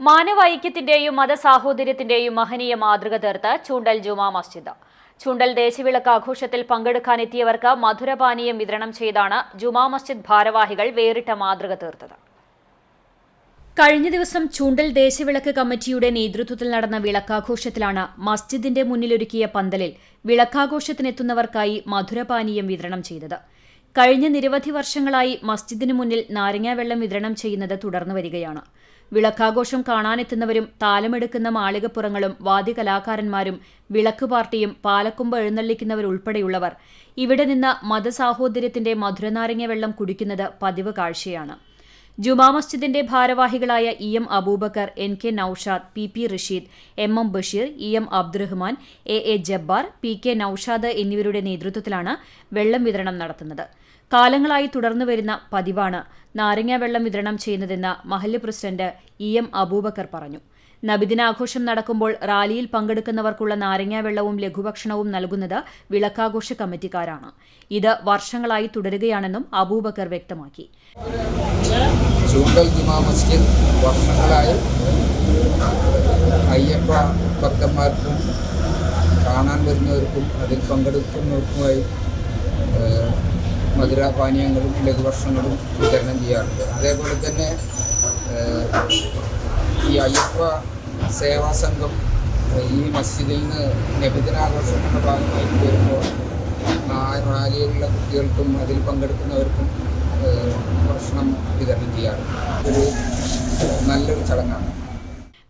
മാനവൈക്യത്തിന്റെയും മതസാഹോദര്യത്തിന്റെയും മഹനീയ മാതൃക തീർത്ത് ചൂണ്ടൽ ജുമാ മസ്ജിദ്. ചൂണ്ടൽ ദേശവിളക്ക് ആഘോഷത്തിൽ പങ്കെടുക്കാനെത്തിയവർക്ക് മധുരപാനീയം വിതരണം ചെയ്താണ് ജുമാ മസ്ജിദ് ഭാരവാഹികൾ വേറിട്ട മാതൃക തീർത്തത്. കഴിഞ്ഞ ദിവസം ചൂണ്ടൽ ദേശവിളക്ക് കമ്മിറ്റിയുടെ നേതൃത്വത്തിൽ നടന്ന വിളക്കാഘോഷത്തിലാണ് മസ്ജിദിന്റെ മുന്നിലൊരുക്കിയ പന്തലിൽ വിളക്കാഘോഷത്തിനെത്തുന്നവർക്കായി മധുരപാനീയം വിതരണം ചെയ്തത്. കഴിഞ്ഞ നിരവധി വർഷങ്ങളായി മസ്ജിദിന് മുന്നിൽ നാരങ്ങാവെള്ളം വിതരണം ചെയ്യുന്നത് തുടർന്നു വരികയാണ്. വിളക്കാഘോഷം കാണാനെത്തുന്നവരും താലമെടുക്കുന്ന മാളികപ്പുറങ്ങളും വാദ്യകലാകാരന്മാരും വിളക്ക് പാർട്ടിയും പാലക്കൊമ്പ് എഴുന്നള്ളിക്കുന്നവരുൾപ്പെടെയുള്ളവർ. ഇവിടെ നിന്ന് മതസാഹോദര്യത്തിന്റെ മധുരനാരങ്ങ വെള്ളം കുടിക്കുന്നത് പതിവ് കാഴ്ചയാണ്. ജുമാ മസ്ജിദിന്റെ ഭാരവാഹികളായ E M Aboobacker N K Naushad P P Rasheed M M Basheer E M Abdurahman A A Jabbar P K Naushad എന്നിവരുടെ നേതൃത്വത്തിലാണ് വെള്ളം വിതരണം നടത്തുന്നത്. കാലങ്ങളായി തുടർന്നു വരുന്ന പതിവാണ് നാരങ്ങ വെള്ളം വിതരണം ചെയ്യുന്നതെന്ന് മഹല്ല് പ്രസിഡന്റ് ഇ എം അബൂബക്കർ പറഞ്ഞു. നബിദിനാഘോഷം നടക്കുമ്പോൾ റാലിയിൽ പങ്കെടുക്കുന്നവർക്കുള്ള നാരങ്ങാ വെള്ളവും ലഘുഭക്ഷണവും നൽകുന്നത് വിളക്കാഘോഷ കമ്മിറ്റിക്കാരാണ്. ഇത് വർഷങ്ങളായി തുടരുകയാണെന്നും അബൂബക്കർ വ്യക്തമാക്കി. വർഷങ്ങളായി കാണാൻ വരുന്നവർക്കും അതിൽ പങ്കെടുക്കുന്നവർക്കുമായി മധുരപാനീയങ്ങളും ലഘുഭക്ഷണങ്ങളും വിതരണം ചെയ്യാറുണ്ട്. അതേപോലെ തന്നെ ഈ അയ്യപ്പ സേവാ സംഘം ഈ മസ്ജിദിൽ നിന്ന് നബിദിനാഘോഷങ്ങളുടെ ഭാഗമായിട്ട് വരുമ്പോൾ ആ റാലിയിലുള്ള കുട്ടികൾക്കും അതിൽ പങ്കെടുക്കുന്നവർക്കും ഭക്ഷണം വിതരണം ചെയ്യാറുണ്ട്. ഒരു നല്ലൊരു ചടങ്ങാണ്.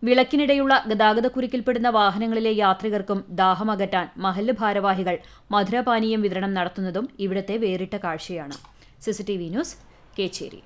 വിളക്കിനിടെയുള്ള ഗതാഗത കുരുക്കിൽപ്പെടുന്ന വാഹനങ്ങളിലെ യാത്രികർക്കും ദാഹമകറ്റാൻ മഹല്ല് ഭാരവാഹികൾ മധുരപാനീയം വിതരണം നടത്തുന്നതും ഇവിടത്തെ വേറിട്ട കാഴ്ചയാണ്. CCTV news Kecheri.